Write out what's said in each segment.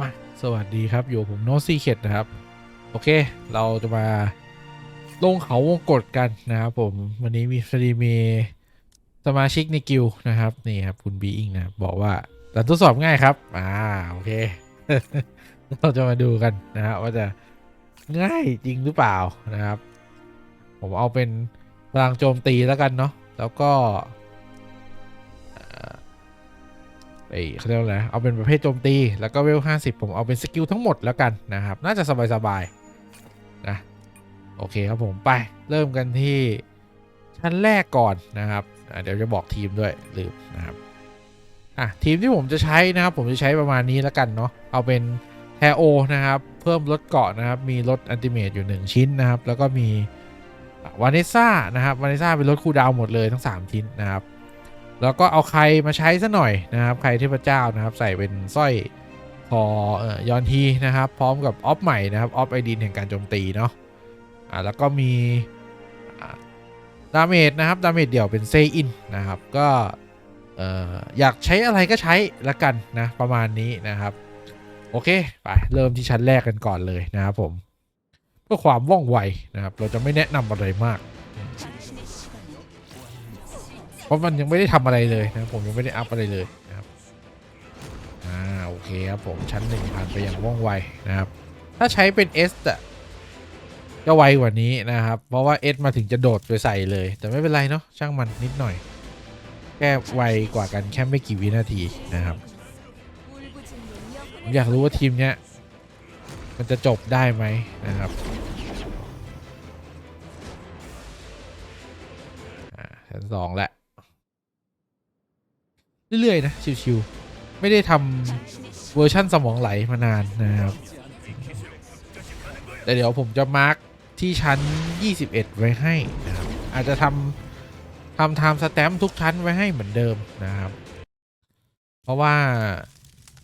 มาสวัสดีครับ อยู่ผมโนซีเข็ดนะครับ โอเค เราจะมาลงเขาวงกฏกันนะครับผม วันนี้มีสตรีมีสมาชิกในกิลนะครับ นี่ครับ คุณบีอิงนะบบอกว่าแต่ทดสอบง่ายครับ อ่า โอเค เราจะมาดูกันนะครับว่าจะง่ายจริงหรือเปล่านะครับ ผมเอาเป็นพลังโจมตีแล้วกันเนาะแล้วก็ ไอ้เขาเรียกอะไรเอาเป็นประเภทโจมตี แล้วก็เวล 50 ผมเอาเป็นสกิลทั้งหมดแล้วกันนะครับ น่าจะสบายๆนะ โอเคครับผมไปเริ่มกันที่ชั้นแรกก่อนนะครับ เดี๋ยวจะบอกทีมด้วยลืมนะครับ อะทีมที่ผมจะใช้นะครับ ผมจะใช้ประมาณนี้แล้วกันเนาะ เอาเป็นแทโอนะครับ เพิ่มลดเกาะนะครับ มีลดอันติเมตอยู่ 1 ชิ้นนะครับ แล้วก็มีวานิซ่านะครับ วานิซ่าเป็นลดคูดาวหมดเลยทั้ง 3 ชิ้นนะครับ แล้วก็เอาใครมาใช้ซะหน่อยนะครับ ใครเทพเจ้านะครับ ใส่เป็นสร้อยคออยอนทีนะครับ พร้อมกับออฟใหม่นะครับออฟไอดินแห่งการโจมตีเนาะอ่าแล้วก็มีดาเมจนะครับดาเมจเดี่ยวเป็นเซอินนะครับ ก็เอ่ออยากใช้อะไรก็ใช้ละกันนะประมาณนี้นะครับ โอเค ไป เริ่มที่ชั้นแรกกันก่อนเลยนะครับผมเพื่อความว่องไวนะครับ เราจะไม่แนะนำอะไรมาก เพราะมันยังไม่ได้ทำอะไรเลยนะผมยังไม่ได้อัพอะไรเลยนะครับอ่าโอเคครับผมชั้นหนึ่งผ่านไปอย่างว่องไวนะครับ ถ้าใช้เป็น S อะจะไวกว่านี้นะครับ เพราะว่า S มาถึงจะโดดไปใส่เลย แต่ไม่เป็นไรเนาะช่างมันนิดหน่อยแค่ไวกว่ากันแค่ไม่กี่วินาทีนะครับอยากรู้ว่าทีมเนี้ยมันจะจบได้ไหมนะครับชั้นสองแหละ เรื่อยๆนะชิวๆไม่ได้ทำเวอร์ชั่นสมองไหลมานานนะครับแต่เดี๋ยวผมจะมาร์กที่ชั้น 21 ไว้ให้นะครับอาจจะทำทำไทม์สแตมป์ทุกชั้นไว้ให้เหมือนเดิมนะครับ เพราะว่า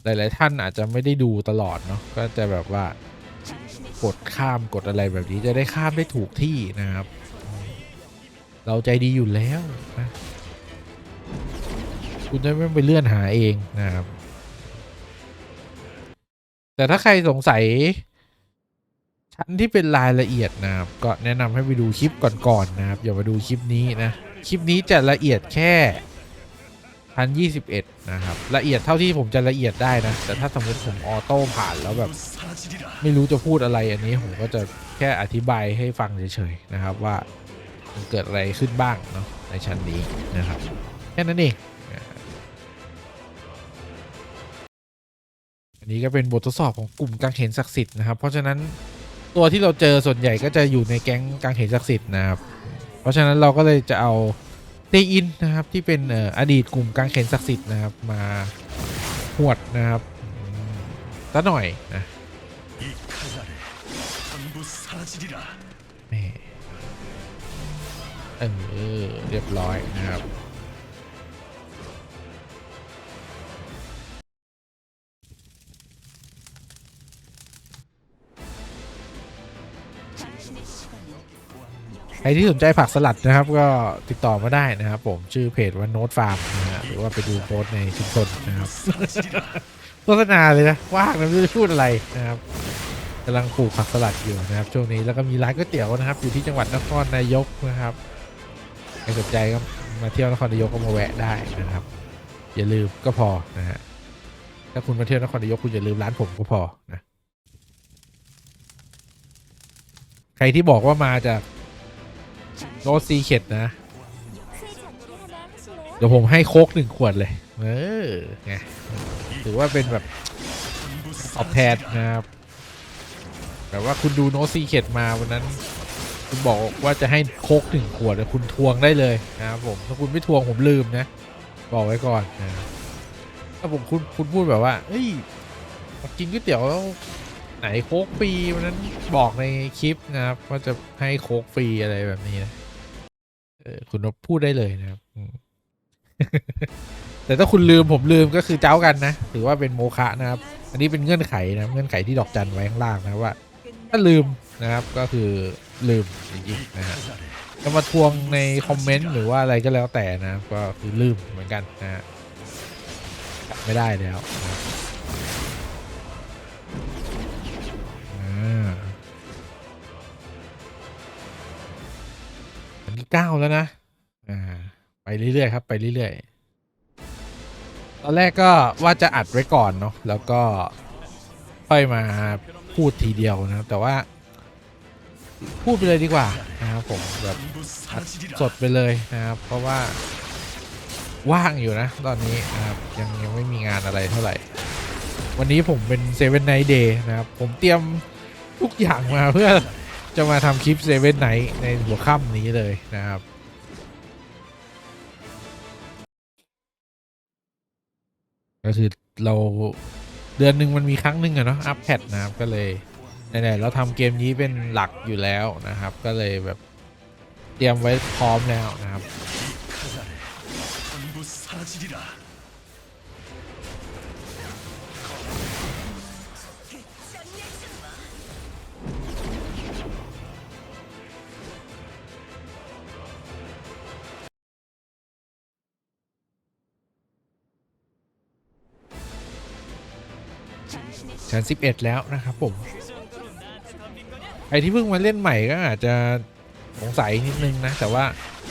หลาย ๆ ท่านอาจจะไม่ได้ดูตลอดเนาะก็จะแบบว่ากดข้ามกดอะไรแบบนี้จะได้ข้ามได้ถูกที่นะครับ เราใจดีอยู่แล้วนะ คุณจะไม่ไปเลื่อนหาเองนะครับ แต่ถ้าใครสงสัย ชั้นที่เป็นรายละเอียดนะครับ ก็แนะนำให้ไปดูคลิปก่อนๆนะครับ อย่ามาดูคลิปนี้นะ คลิปนี้จะละเอียดแค่พันยี่สิบเอ็ดนะครับ ละเอียดเท่าที่ผมจะละเอียดได้นะ แต่ถ้าสมมติผมออโต้ผ่านแล้วแบบ ไม่รู้จะพูดอะไรอันนี้ผมก็จะแค่อธิบายให้ฟังเฉยๆนะครับว่ามันเกิดอะไรขึ้นบ้างเนาะในชั้นนี้นะครับ แค่นั้นเอง อันนี้ก็เป็นบททดสอบของกลุ่มกังเขนศักดิ์สิทธิ์นะครับ เพราะฉะนั้นตัวที่เราเจอส่วนใหญ่ก็จะอยู่ในแก๊งกังเขนศักดิ์สิทธิ์นะครับ เพราะฉะนั้นเราก็เลยจะเอาเตอินนะครับที่เป็นอดีตกลุ่มกังเขนศักดิ์สิทธิ์นะครับมาหวดนะครับซะหน่อยนะเออเรียบร้อยนะครับ ใครที่สนใจผักสลัดนะครับ ก็ติดต่อมาได้นะครับ ผมชื่อเพจว่าโน้ตฟาร์มนะฮะหรือว่าไปดูโพสในชุมชนนะครับโฆษณาเลยนะว่างนะไม่รู้จะพูดอะไรนะครับกำลังปลูกผักสลัดอยู่นะครับ ช่วงนี้แล้วก็มีร้านก๋วยเตี๋ยวนะครับ อยู่ที่จังหวัดนครนายกนะครับใครสนใจก็มาเที่ยวนครนายกก็มาแวะได้นะครับ อย่าลืมก็พอนะฮะถ้าคุณมาเที่ยวนครนายกคุณอย่าลืมร้านผมก็พอนะใครที่บอกว่ามาจาก โรสซีเข็ดนะ เดี๋ยวผมให้โค้กหนึ่งขวดเลย เออไงถือว่าเป็นแบบตอบแทนนะครับแต่ว่าคุณดูโนตซีเข็ดมาวันนั้น คุณบอกว่าจะให้โค้กหนึ่งขวดแต่คุณทวงได้เลยนะครับผมถ้าคุณไม่ทวงผมลืมนะ บอกไว้ก่อนนะถ้าผมคุณคุณพูดแบบว่า เอ้ยมากินก๋วยเตี๋ยวแล้ว ไหนโค้กฟรีวันนั้นบอกในคลิปนะครับ ว่าจะให้โค้กฟรีอะไรแบบนี้นะเออคุณพูดได้เลยนะครับ แต่ถ้าคุณลืมผมลืมก็คือเจ้ากันนะถือว่าเป็นโมฆะนะครับ อันนี้เป็นเงื่อนไขนะเงื่อนไขที่ดอกจันไว้ข้างล่างนะว่า ถ้าลืมนะครับก็คือลืมจริงๆนะฮะจะมาทวงในคอมเมนต์หรือว่าอะไรก็แล้วแต่นะก็คือลืมเหมือนกันนะฮะไม่ได้แล้วนะ ก้าแล้วนะอ่าไปเรื่อยๆครับ ไปเรื่อยๆ ตอนแรกก็ว่าจะอัดไว้ก่อนเนาะแล้วก็ค่อยมาพูดทีเดียวนะครับ แต่ว่าพูดไปเลยดีกว่านะครับผมแบบสดไปเลยนะครับ เพราะว่าว่างอยู่นะ ตอนนี้นะครับยังยังไม่มีงานอะไรเท่าไหร่ วันนี้ผมเป็นเซเว่นไนท์เดย์นะครับ ผมเตรียมทุกอย่างมาเพื่อ จะมาทำคลิปเซเว่นไนในหัวค่ำนี้เลยนะครับก็คือเราเดือนหนึ่งมันมีครั้งหนึ่งอะเนาะอัพแพดนะครับก็เลยไหนๆเราทำเกมนี้เป็นหลักอยู่แล้วนะครับ ก็เลยแบบเตรียมไว้พร้อมแล้วนะครับ ชั้น11 แล้วนะครับผมใครที่เพิ่งมาเล่นใหม่ก็อาจจะสงสัยนิดนึงนะ แต่ว่า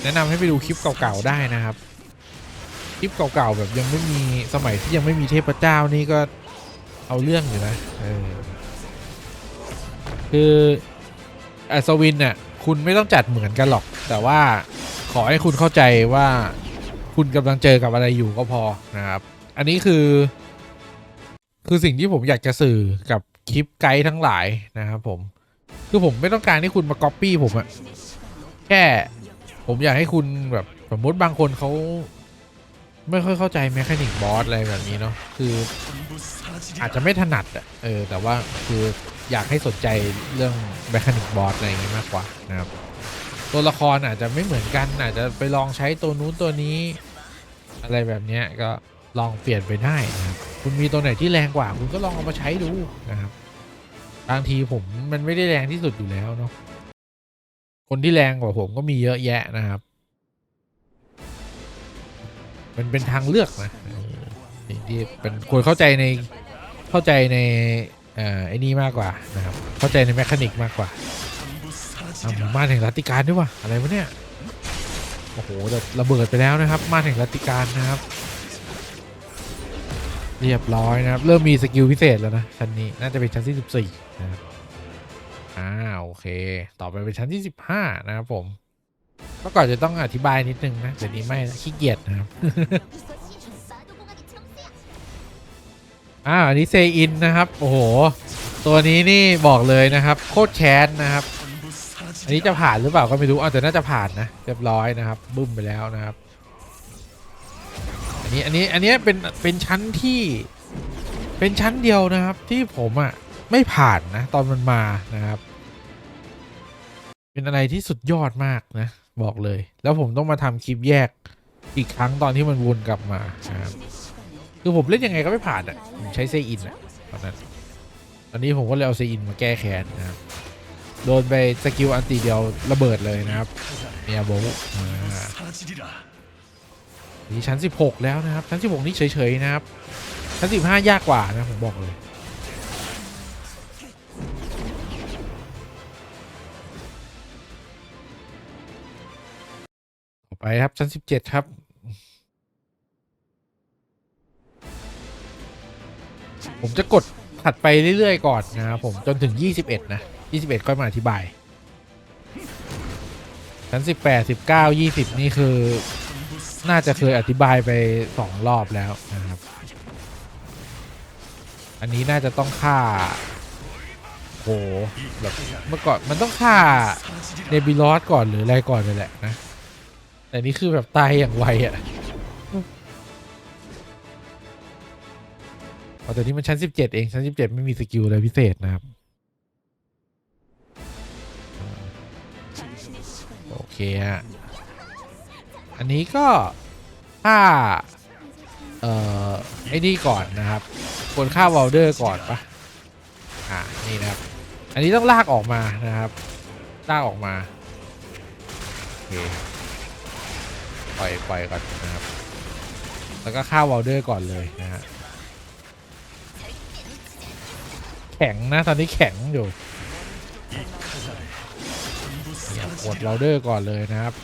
แนะนำให้ไปดูคลิปเก่าๆได้นะครับ คลิปเก่าๆแบบยังไม่มีสมัยที่ยังไม่มีเทพเจ้านี่ก็เอาเรื่องอยู่นะออคืออัศวินน่ะคุณไม่ต้องจัดเหมือนกันหรอก แต่ว่าขอให้คุณเข้าใจว่าคุณกำลังเจอกับอะไรอยู่ก็พอนะครับ อันนี้คือ คือสิ่งที่ผมอยากจะสื่อกับคลิปไกด์ทั้งหลายนะครับผม คือผมไม่ต้องการให้คุณมาก๊อปปี้ผมอะแค่ผมอยากให้คุณแบบสมมติบางคนเขาไม่ค่อยเข้าใจแมคานิกบอสอะไรแบบนี้เนาะคืออาจจะไม่ถนัดอะเออ แต่ว่าคืออยากให้สนใจเรื่องแมคานิกบอสอะไรอย่างงี้มากกว่านะครับ ตัวละครอาจจะไม่เหมือนกันอาจจะไปลองใช้ตัวนู้นตัวนี้ อะไรแบบนี้ก็ ลองเปลี่ยนไปได้นะครับคุณมีตัวไหนที่แรงกว่า คุณก็ลองเอามาใช้ดูนะครับบางทีผมมันไม่ได้แรงที่สุดอยู่แล้วเนาะคนที่แรงกว่าผมก็มีเยอะแยะนะครับ มันเป็นทางเลือกนะสิ่งที่เป็นควรเข้าใจในเข้าใจในเอ่อไอ้นี่มากกว่านะครับ เข้าใจในแมคานิกมากกว่าอะมาแห่งรัติการด้วยวะอะไรวะเนี่ยโอ้โหระเบิดไปแล้วนะครับ มาแห่งรัติการนะครับ เรียบร้อยนะครับ เริ่มมีสกิลพิเศษแล้วนะ ชั้นนี้น่าจะเป็นชั้นที่14นะครับอ่าโอเค ต่อไปเป็นชั้นที่15นะครับผมเมื่อก่อนจะต้องอธิบายนิดนึงนะเดี๋ยวนี้ไม่ขี้เกียจนะครับอ่าอันนี้เซอินนะครับ โอ้โห ตัวนี้นี่บอกเลยนะครับ โคตรแค้นนะครับ อันนี้จะผ่านหรือเปล่าก็ไม่รู้อ่าแต่น่าจะผ่านนะเรียบร้อยนะครับ บึ้มไปแล้วนะครับ นนี้อันนี้อันนี้เป็นเป็นชั้นที่เป็นชั้นเดียวนะครับ ที่ผมอะ่ะไม่ผ่านนะ ตอนมันมานะครับ เป็นอะไรที่สุดยอดมากนะ บอกเลย แล้วผมต้องมาทำคลิปแยกอีกครั้งตอนที่มันวนกลับมานะครับคือผมเล่นยังไงก็ไม่ผ่านอะ่ะผมใช้เซอินอะ่ะตอนนั้นตอนนี้ผมก็เลยเอาเซอินมาแก้แค้นนะครับโดนไปสกิลอันตีเดียวระเบิดเลยนะครับเมียโบะอ่า นี่ชั้น 16 แล้วนะครับ ชั้น 16 นี่เฉยๆนะครับ ชั้น 15 ยากกว่านะผมบอกเลยไปครับชั้น 17 ครับผมจะกดถัดไปเรื่อย ๆ ก่อนนะครับผมจนถึง 21 นะ 21ค่อยมาอธิบายชั้น 18 19 20 นี่คือ น่าจะเคยอธิบายไปสองรอบแล้วนะครับ อันนี้น่าจะต้องฆ่าโหแบบเมื่อก่อนมันต้องฆ่าเนบิลอสก่อนหรืออะไรก่อนเลยแหละนะ แต่นี่คือแบบตายอย่างไวอะ่ะแต่นี่มันชั้น17เจ็ดเองชั้น17ไม่มีสกิลอะไรพิเศษนะครับโอเคฮะ อันนี้ก็ฆ่าเอ่อไอ้นี่ก่อนนะครับควรฆ่าวอลเดอร์ก่อนปะอ่านี่นะครับ อันนี้ต้องลากออกมานะครับลากออกมาโอเคปล่อยปล่อยก่อนนะครับ แล้วก็ฆ่าวอลเดอร์ก่อนเลยนะฮะแข็งนะตอนนี้แข็งอยู่กดวอลเดอร์ก่อนเลยนะครับ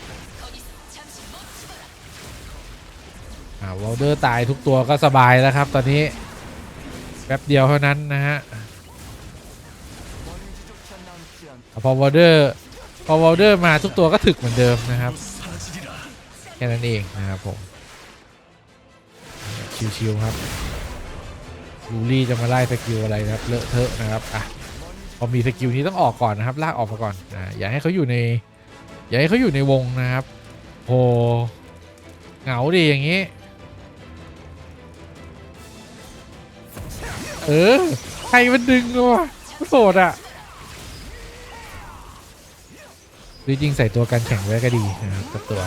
าวอลเดอร์ตายทุกตัวก็สบายแล้วครับ ตอนนี้แป๊บเดียวเท่านั้นนะฮะพอวอลเดอร์พอวอลเดอร์มาทุกตัวก็ถึกเหมือนเดิมนะครับแค่นั้นเองนะครับผมชิวๆครับลูรี่จะมาไล่สกิลอะไรนะครับเลอะเทอะนะครับอะพอมีสกิลนี้ต้องออกก่อนนะครับลากออกมาก่อนอ่าอย่าให้เขาอยู่ใน อย่าให้เขาอยู่ในวงนะครับโหเหงาดีอย่างนี้ เออ ใครมันดึงวะโสดอะหรือจริงใส่ตัวกันแข่งไว้ก็ดีนะครับกับตัว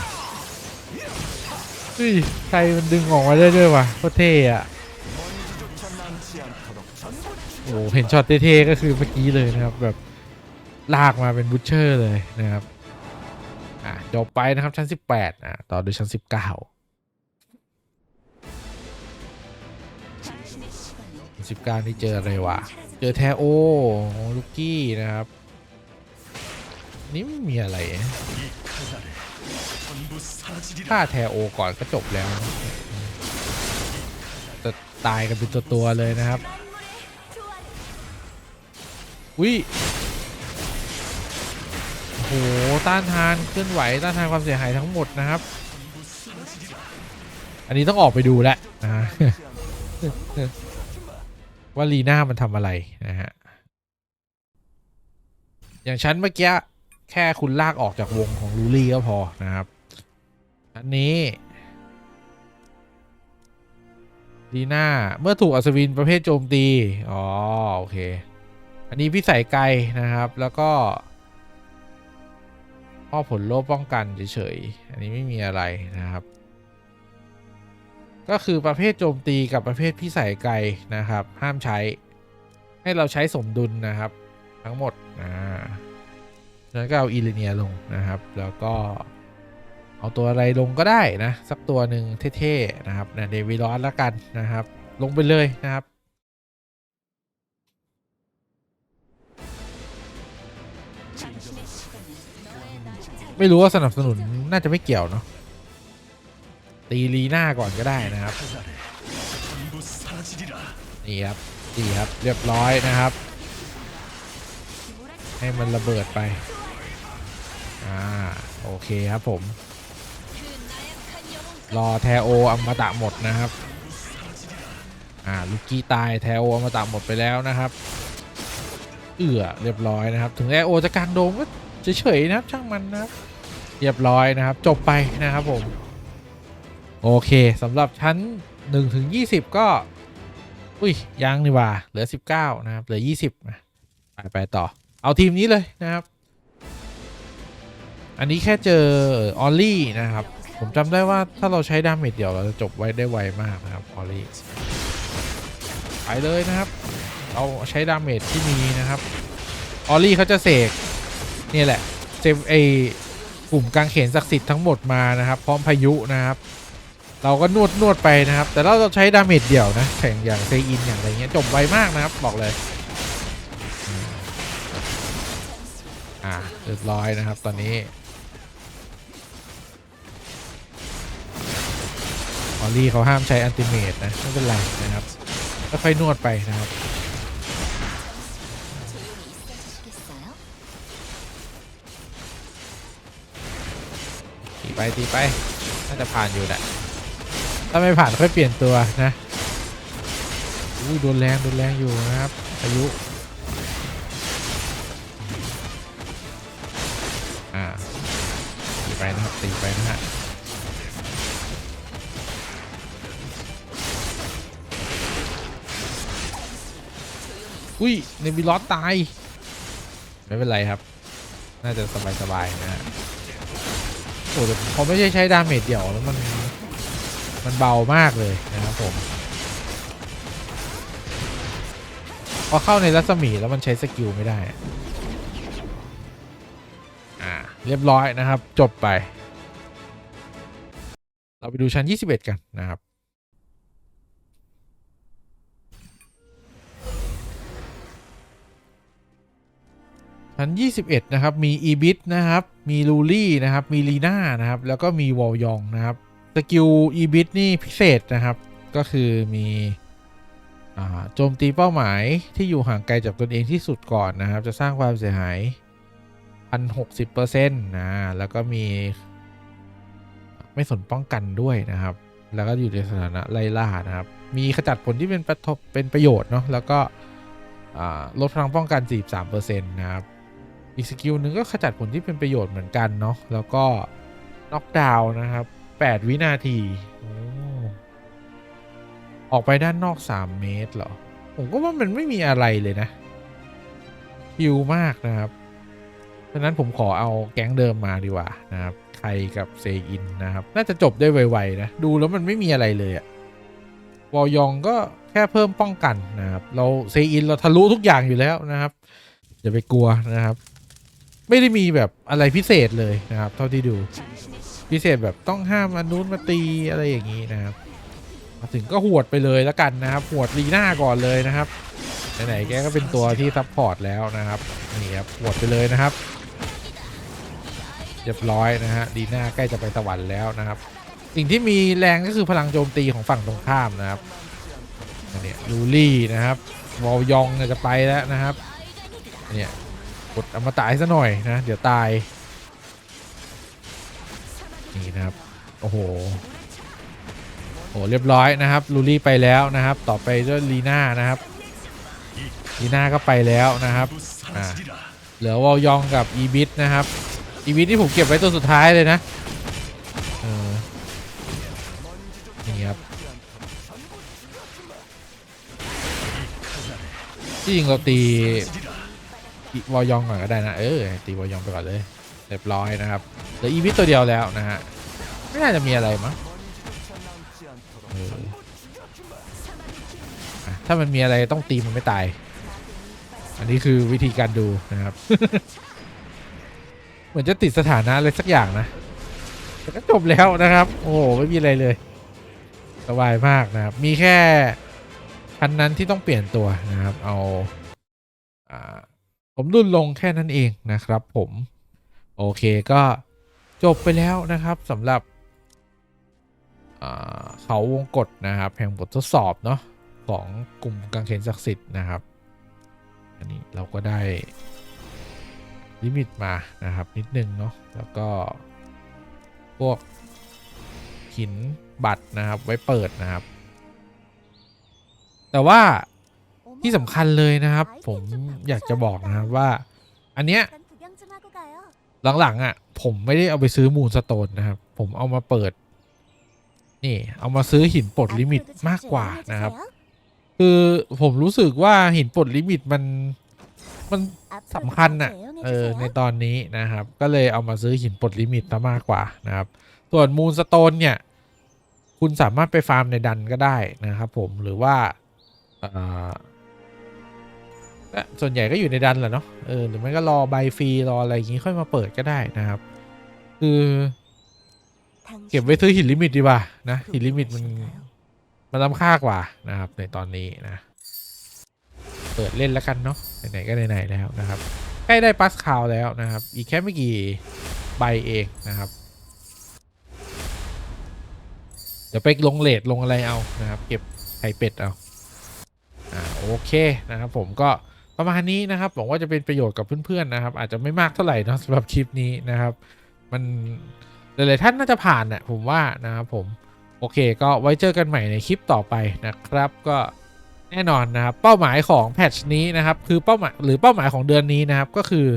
เฮ้ยใครมันดึงออกมาได้ด้วยวะโคตรเท่อะโอ้โหเห็นช็อตเท่ๆก็คือเมื่อกี้เลยนะครับแบบลากมาเป็นบูชเชอร์เลยนะครับอะจบไปนะครับชั้น 18อะต่อด้วยชั้น 19 19นี่เจออะไรวะ เจอแทโอลูกกี้นะครับ นี่ไม่มีอะไรนะฆ่าแทโอก่อนก็จบแล้วนะตตายกันเป็นตัวตัวเลยนะครับวิโอ้โหต้านทานเคลื่อนไหวต้านทานความเสียหายทั้งหมดนะครับ อันนี้ต้องออกไปดูแหล้วนะ ว่าลีน่ามันทำอะไรนะฮะ อย่างชั้นเมื่อกี้ แค่คุณลากออกจากวงของลูลี่ก็พอนะครับ อันนี้ลีน่าเมื่อถูกอัศวินประเภทโจมตี อ๋อ โอเค อันนี้พิสัยไกลนะครับ แล้วก็พ่อผลโลบป้องกันเฉยๆ อันนี้ไม่มีอะไรนะครับ ก็คือประเภทโจมตีกับประเภทพิสัยไกลนะครับ ห้ามใช้ ให้เราใช้สมดุลนะครับ ทั้งหมดอ่าแล้วก็เอาอีลิเนียลงนะครับ แล้วก็เอาตัวอะไรลงก็ได้นะ สักตัวหนึ่งเท่ๆนะครับนะเดวิลอสละกันนะครับ ลงไปเลยนะครับไม่รู้ว่าสนับสนุนน่าจะไม่เกี่ยวเนาะ ตีลีน่าก่อนก็ได้นะครับนี่ครับดีครับเรียบร้อยนะครับ ให้มันระเบิดไปอ่าโอเคครับผม รอแทโออมตะหมดนะครับอ่าลูกกี้ตายแทโออมตะหมดไปแล้วนะครับเอือเรียบร้อยนะครับ ถึงแทโอจะกลางโดมก็เฉยๆนะครับช่างมันนะครับเรียบร้อยนะครับ จบไปนะครับผม โอเคสำหรับชั้น1ถึง20 ก็ อุ้ยยังนี่ว่า เหลือ 19 นะครับ เหลือ 20นะไปไปต่อ เอาทีมนี้เลยนะครับ อันนี้แค่เจอออลลี่นะครับ ผมจำได้ว่าถ้าเราใช้ดาเมจเดียวเราจะจบไว้ได้ไวมากนะครับออลลี่ไปเลยนะครับ เราใช้ดาเมจที่มีนะครับออลลี่เขาจะเสกนี่แหละเซฟไอกลุ่มกางเขนศักดิ์สิทธิ์ทั้งหมดมานะครับ พร้อมพายุนะครับ เราก็นวดนวดไปนะครับ แต่เราใช้ดาเมจเดี่ยวนะแข่งอย่างเซอินอย่างไรเงี้ยจบไวมากนะครับ บอกเลย อ่าเรียบร้อยนะครับตอนนี้ออลลี่เขาห้ามใช้อันติเมตนะไม่เป็นไรนะครับค่อยนวดไปนะครับตีไปตีไปน่าจะผ่านอยู่แหละ ถ้าไม่ผ่านค่อยเปลี่ยนตัวนะอุ้โดนแรงโดนแรงอยู่นะครับอายุอ่าตีไปนะครับตีไปนะฮะอุ้ยเนบิลอสตาย ไม่เป็นไรครับ น่าจะสบายๆนะฮะโอ้แต่พอไม่ใช่ใช้ดาเมจเดี่ยวแล้วมัน มันเบามากเลยนะครับผมพอเข้าในรัศมีแล้วมันใช้สกิลไม่ได้ อ่า เรียบร้อยนะครับ จบไป เราไปดูชั้น 21 กันนะครับชั้น 21 นะครับ มีอีบิทนะครับ มีลูลี่นะครับ มีลีน่านะครับ แล้วก็มีวอลยองนะครับ สกิล e b i t นี่พิเศษนะครับ ก็คือมีโจมตีเป้าหมายที่อยู่ห่างไกลจากตนเองที่สุดก่อนนะครับ จะสร้างความเสียหาย1,060%นะแล้วก็มี ไม่สนป้องกันด้วยนะครับ แล้วก็อยู่ในสถานะไล่ล่านะครับ มีขจัดผลที่เป็นประทบเป็นประโยชน์เนาะแล้วก็ลดพลังป้องกัน43%นะครับ อีกสกิลหนึ่งก็ขจัดผลที่เป็นประโยชน์เหมือนกันเนาะแล้วก็น็อกดาวน์นะครับ 8 วินาทีออกไปด้านนอก 3 เมตรเหรอ ผมก็ว่ามันไม่มีอะไรเลยนะฮิวมากนะครับฉะนั้นผมขอเอาแก๊งเดิมมาดีกว่านะครับใครกับเซอินนะครับ น่าจะจบได้ไวๆนะ ดูแล้วมันไม่มีอะไรเลยอะวอลยองก็แค่เพิ่มป้องกันนะครับ เราเซอินเราทะลุทุกอย่างอยู่แล้วนะครับอย่าไปกลัวนะครับ ไม่ได้มีแบบอะไรพิเศษเลยนะครับ เท่าที่ดู พิเศษแบบต้องห้ามอนนู้นมาตีอะไรอย่างนี้นะครับมาถึงก็หวดไปเลยแล้วกันนะครับหวดลีน่าก่อนเลยนะครับไหนๆแกก็เป็นตัวที่ซัพพอร์ตแล้วนะครับนี่ครับหวดไปเลยนะครับเรียบร้อยนะฮะลีน่าใกล้จะไปสวรรค์แล้วนะครับ สิ่งที่มีแรงก็คือพลังโจมตีของฝั่งตรงข้ามนะครับอันเนี่ลูลี่นะครับวอลยองเนี่ยจะไปแล้วนะครับเนี่ยกดอมตะให้ซะหน่อยนะ เดี๋ยวตาย นี่นะครับ โอ้โหโอ้เรียบร้อยนะครับลูลี่ไปแล้วนะครับ ต่อไปด้วยลีน่านะครับลีน่าก็ไปแล้วนะครับอ่าเหลือวอลยองกับอีบิทนะครับอีบิทที่ผมเก็บไว้ตัวสุดท้ายเลยนะเออนี่ครับที่จริงเราตีวอลยองก่อนก็ได้นะ เออตีวอลยองไปก่อนเลย เรียบร้อยนะครับเหลืออีบิทตัวเดียวแล้วนะฮะไม่น่าจะมีอะไรมั้งถ้ามันมีอะไรต้องตีมันไม่ตาย อันนี้คือวิธีการดูนะครับ เหมือนจะติดสถานะอะไรสักอย่างนะแต่ก็จบแล้วนะครับ โอ้โหไม่มีอะไรเลย สบายมากนะครับ มีแค่คันนั้นที่ต้องเปลี่ยนตัวนะครับ เอาอผมดุลลงแค่นั้นเองนะครับผม โอเคก็จบไปแล้วนะครับสำหรับเขาวงกฏนะครับแห่งบททดสอบเนาะของกลุ่มกังเขนศักดิ์สิทธิ์นะครับ อันนี้เราก็ได้ลิมิตมานะครับนิดนึงเนาะแล้วก็พวกหินบัตรนะครับไว้เปิดนะครับ แต่ว่าที่สำคัญเลยนะครับ ผมอยากจะบอกนะครับว่า อันเนี้ย หลังๆอะ ผมไม่ได้เอาไปซื้อมูลสโตนนะครับ ผมเอามาเปิด นี่ เอามาซื้อหินปลดลิมิตมากกว่านะครับ คือผมรู้สึกว่าหินปลดลิมิตมันมันสำคัญอะเออในตอนนี้นะครับ ก็เลยเอามาซื้อหินปลดลิมิตซะมากกว่านะครับ ส่วนมูลสโตนเนี่ย คุณสามารถไปฟาร์มในดันก็ได้นะครับ ผมหรือว่าอ่อ ส่วนใหญ่ก็อยู่ในดันแหละเนาะเออหรือไม่ก็รอใบฟรีรออะไรอย่างงี้ค่อยมาเปิดก็ได้นะครับ คือเก็บไว้ซื้อหินลิมิตดีกว่านะหินลิมิตมันมันล้ำค่ากว่านะครับ ในตอนนี้นะ เปิดเล่นแล้วกันเนาะไหนๆก็ไหนๆแล้วนะครับ ใกล้ได้ปัสคาวแล้วนะครับ อีกแค่ไม่กี่ใบเองนะครับ เดี๋ยวไปลงเลทลงอะไรเอานะครับ เก็บไข่เป็ดเอาอ่าโอเคนะครับ ผมก็ ประมาณนี้นะครับหวังว่าจะเป็นประโยชน์กับเพื่อนๆนะครับ อาจจะไม่มากเท่าไหร่นะสำหรับคลิปนี้นะครับ มันหลายๆท่านน่าจะผ่านน่ะผมว่านะครับผมโอเค ก็ไว้เจอกันใหม่ในคลิปต่อไปนะครับ ก็แน่นอนนะครับ เป้าหมายของแพทช์นี้นะครับ คือเป้าหมายหรือเป้าหมายของเดือนนี้นะครับ ก็คือ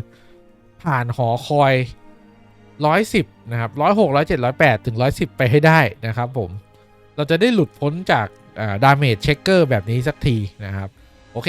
ผ่านหอคอย 110 นะครับ 106 107 108 ถึง 110 ไปให้ได้นะครับผม เราจะได้หลุดพ้นจากดาเมจเช็คเกอร์แบบนี้สักทีนะครับ โอเค